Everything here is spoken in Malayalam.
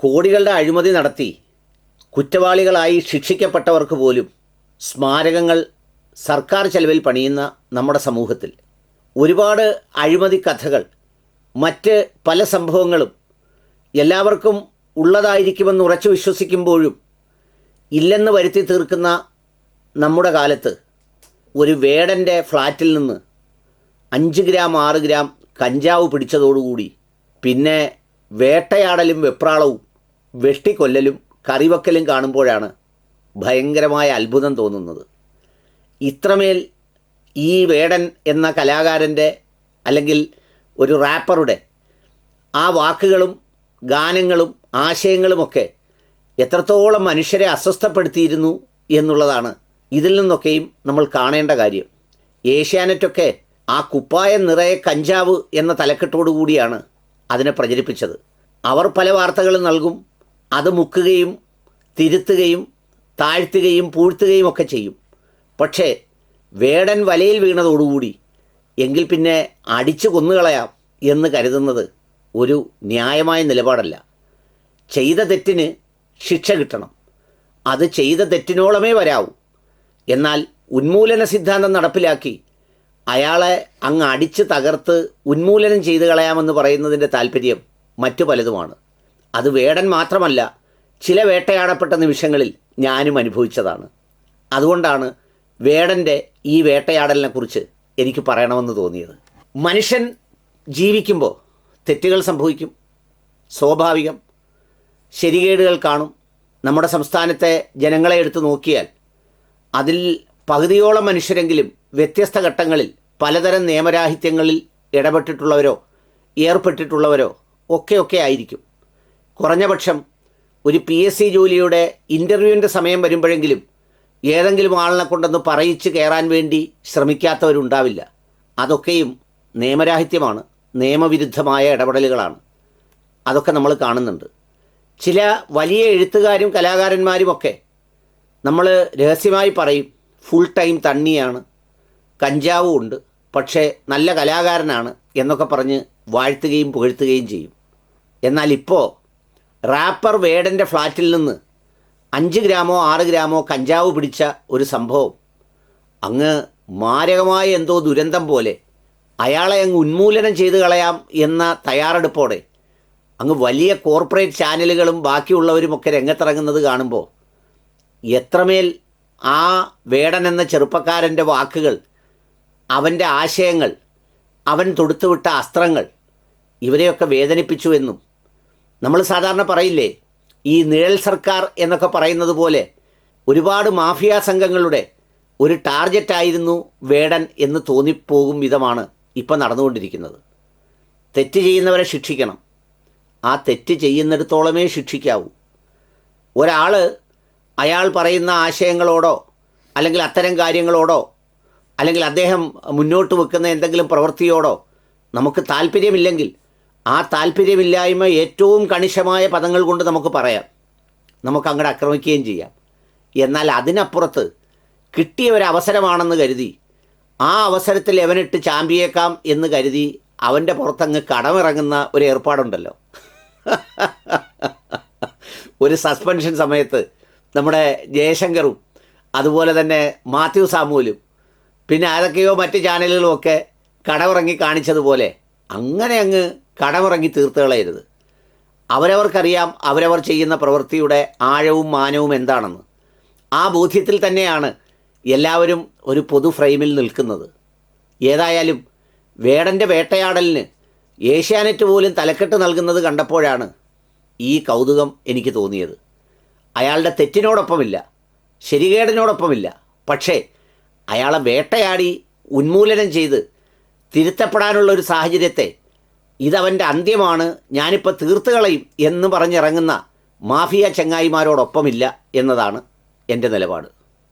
കോടികളുടെ അഴിമതി നടത്തി കുറ്റവാളികളായി ശിക്ഷിക്കപ്പെട്ടവർക്ക് പോലും സ്മാരകങ്ങൾ സർക്കാർ ചെലവിൽ പണിയുന്ന നമ്മുടെ സമൂഹത്തിൽ ഒരുപാട് അഴിമതി കഥകൾ മറ്റ് പല സംഭവങ്ങളും എല്ലാവർക്കും ഉള്ളതായിരിക്കുമെന്ന് ഉറച്ചു വിശ്വസിക്കുമ്പോഴും ഇല്ലെന്ന് വരുത്തി തീർക്കുന്ന നമ്മുടെ കാലത്ത് ഒരു വേടന്റെ ഫ്ലാറ്റിൽ നിന്ന് അഞ്ച് ഗ്രാം ആറ് ഗ്രാം കഞ്ചാവ് പിടിച്ചതോടുകൂടി പിന്നെ വേട്ടയാടലും വെപ്രാളവും വെട്ടിക്കൊല്ലലും കറിവക്കലും കാണുമ്പോഴാണ് ഭയങ്കരമായ അത്ഭുതം തോന്നുന്നത്. ഇത്രമേൽ ഈ വേടൻ എന്ന കലാകാരന്റെ അല്ലെങ്കിൽ ഒരു റാപ്പറുടെ ആ വാക്കുകളും ഗാനങ്ങളും ആശയങ്ങളുമൊക്കെ എത്രത്തോളം മനുഷ്യരെ അസ്വസ്ഥപ്പെടുത്തിയിരുന്നു എന്നുള്ളതാണ് ഇതിൽ നിന്നൊക്കെയും നമ്മൾ കാണേണ്ട കാര്യം. ഏഷ്യാനെറ്റൊക്കെ ആ കുപ്പായം നിറയെ കഞ്ചാവ് എന്ന തലക്കെട്ടോടു കൂടിയാണ് അതിനെ പ്രചരിപ്പിച്ചത്. അവർ പല വാർത്തകളും നൽകും അത് മുക്കുകയും തിരുത്തുകയും താഴ്ത്തുകയും പൂഴ്ത്തുകയും ഒക്കെ ചെയ്യും. പക്ഷേ വേടൻ വലയിൽ വീണതോടുകൂടി എങ്കിൽ പിന്നെ അടിച്ചു കൊന്നുകളയാം എന്ന് കരുതുന്നത് ഒരു ന്യായമായ നിലപാടല്ല. ചെയ്ത തെറ്റിന് ശിക്ഷ കിട്ടണം. അത് ചെയ്ത തെറ്റിനോളമേ വരാവൂ. എന്നാൽ ഉന്മൂലന സിദ്ധാന്തം നടപ്പിലാക്കി അയാളെ അങ്ങ് അടിച്ച് തകർത്ത് ഉന്മൂലനം ചെയ്തു കളയാമെന്ന് പറയുന്നതിന്റെ താല്പര്യം മറ്റു പലതുമാണ്. അത് വേടൻ മാത്രമല്ല ചില വേട്ടയാടപ്പെട്ട നിമിഷങ്ങളിൽ ഞാനും അനുഭവിച്ചതാണ്. അതുകൊണ്ടാണ് വേടന്റെ ഈ വേട്ടയാടലിനെക്കുറിച്ച് എനിക്ക് പറയണമെന്ന് തോന്നിയത്. മനുഷ്യൻ ജീവിക്കുമ്പോൾ തെറ്റുകൾ സംഭവിക്കും സ്വാഭാവികം. ശരികേടുകൾ കാണും. നമ്മുടെ സംസ്ഥാനത്തെ ജനങ്ങളെ എടുത്തു നോക്കിയാൽ അതിൽ പകുതിയോളം മനുഷ്യരെങ്കിലും വ്യത്യസ്ത ഘട്ടങ്ങളിൽ പലതരം നിയമരാഹിത്യങ്ങളിൽ ഇടപെട്ടിട്ടുള്ളവരോ ഏർപ്പെട്ടിട്ടുള്ളവരോ ഒക്കെ ഒക്കെ ആയിരിക്കും. കുറഞ്ഞ പക്ഷം ഒരു പി എസ് സി ജോലിയുടെ ഇന്റർവ്യൂവിന്റെ സമയം വരുമ്പോഴെങ്കിലും ഏതെങ്കിലും ആളിനെ കൊണ്ടൊന്ന് പറയിച്ച് കയറാൻ വേണ്ടി ശ്രമിക്കാത്തവരുണ്ടാവില്ല. അതൊക്കെയും നിയമരാഹിത്യമാണ്. നിയമവിരുദ്ധമായ ഇടപെടലുകളാണ്. അതൊക്കെ നമ്മൾ കാണുന്നുണ്ട്. ചില വലിയ എഴുത്തുകാരും കലാകാരന്മാരുമൊക്കെ നമ്മൾ രഹസ്യമായി പറയും ഫുൾ ടൈം തണ്ണിയാണ് കഞ്ചാവും ഉണ്ട് പക്ഷേ നല്ല കലാകാരനാണ് എന്നൊക്കെ പറഞ്ഞ് വാഴ്ത്തുകയും പുകഴ്ത്തുകയും ചെയ്യും. എന്നാൽ ഇപ്പോൾ റാപ്പർ വേടന്റെ ഫ്ലാറ്റിൽ നിന്ന് അഞ്ച് ഗ്രാമോ ആറ് ഗ്രാമോ കഞ്ചാവ് പിടിച്ച ഒരു സംഭവം. അങ്ങ് മാരകമായ എന്തോ ദുരന്തം പോലെ അയാളെ അങ്ങ് ഉന്മൂലനം ചെയ്തു കളയാം എന്ന തയ്യാറെടുപ്പോടെ അങ്ങ് വലിയ കോർപ്പറേറ്റ് ചാനലുകളും ബാക്കിയുള്ളവരുമൊക്കെ രംഗത്തിറങ്ങുന്നത് കാണുമ്പോൾ എത്രമേൽ ആ വേടൻ എന്ന ചെറുപ്പക്കാരന്റെ വാക്കുകൾ അവന്റെ ആശയങ്ങൾ അവൻ തൊടുത്തുവിട്ട അസ്ത്രങ്ങൾ ഇവരെയൊക്കെ വേദനിപ്പിച്ചു എന്നും നമ്മൾ സാധാരണ പറയില്ലേ ഈ നിഴൽ സർക്കാർ എന്നൊക്കെ പറയുന്നത് പോലെ ഒരുപാട് മാഫിയ സംഘങ്ങളുടെ ഒരു ടാർഗറ്റായിരുന്നു വേടൻ എന്ന് തോന്നിപ്പോകും വിധമാണ് ഇപ്പം നടന്നുകൊണ്ടിരിക്കുന്നത്. തെറ്റ് ചെയ്യുന്നവരെ ശിക്ഷിക്കണം. ആ തെറ്റ് ചെയ്യുന്നിടത്തോളമേ ശിക്ഷിക്കാവൂ. ഒരാൾ അയാൾ പറയുന്ന ആശയങ്ങളോടോ അല്ലെങ്കിൽ അത്തരം കാര്യങ്ങളോടോ അല്ലെങ്കിൽ അദ്ദേഹം മുന്നോട്ട് വെക്കുന്ന എന്തെങ്കിലും പ്രവൃത്തിയോടോ നമുക്ക് താല്പര്യമില്ലെങ്കിൽ ആ താല്പര്യമില്ലായ്മ ഏറ്റവും കണിശമായ പദങ്ങൾ കൊണ്ട് നമുക്ക് പറയാം. നമുക്ക് അങ്ങോട്ട് ആക്രമിക്കുകയും ചെയ്യാം. എന്നാൽ അതിനപ്പുറത്ത് കിട്ടിയ ഒരു അവസരമാണെന്ന് കരുതി ആ അവസരത്തിൽ എവനിട്ട് ചാമ്പിയേക്കാം എന്ന് കരുതി അവന്റെ പുറത്തങ്ങ് കടമിറങ്ങുന്ന ഒരു ഏർപ്പാടുണ്ടല്ലോ. ഒരു സസ്പെൻഷൻ സമയത്ത് നമ്മുടെ ജയശങ്കറും അതുപോലെ തന്നെ മാത്യു സാമുവലും പിന്നെ ആരൊക്കെയോ മറ്റ് ചാനലുകളും ഒക്കെ കടമിറങ്ങി കാണിച്ചതുപോലെ അങ്ങനെ അങ്ങ് കടമിറങ്ങി തീർത്ത് കളയരുത് അവരവർക്കറിയാം അവരവർ ചെയ്യുന്ന പ്രവൃത്തിയുടെ ആഴവും മാനവും എന്താണെന്ന്. ആ ബോധ്യത്തിൽ തന്നെയാണ് എല്ലാവരും ഒരു പൊതു ഫ്രെയിമിൽ നിൽക്കുന്നത്. ഏതായാലും വേടന്റെ വേട്ടയാടലിന് ഏഷ്യാനെറ്റ് പോലും തലക്കെട്ട് നൽകുന്നത് കണ്ടപ്പോഴാണ് ഈ കൗതുകം എനിക്ക് തോന്നിയത്. അയാളുടെ തെറ്റിനോടൊപ്പമില്ല ശരികേടിനോടൊപ്പമില്ല. പക്ഷേ അയാളെ വേട്ടയാടി ഉന്മൂലനം ചെയ്ത് തിരുത്തപ്പെടാനുള്ള ഒരു സാഹചര്യത്തെ ഇതവന്റെ അന്ത്യമാണ് ഞാനിപ്പോൾ തീർത്ത് കളയും എന്ന് പറഞ്ഞിറങ്ങുന്ന മാഫിയ ചങ്ങായിമാരോടൊപ്പമില്ല എന്നതാണ് എന്റെ നിലപാട്.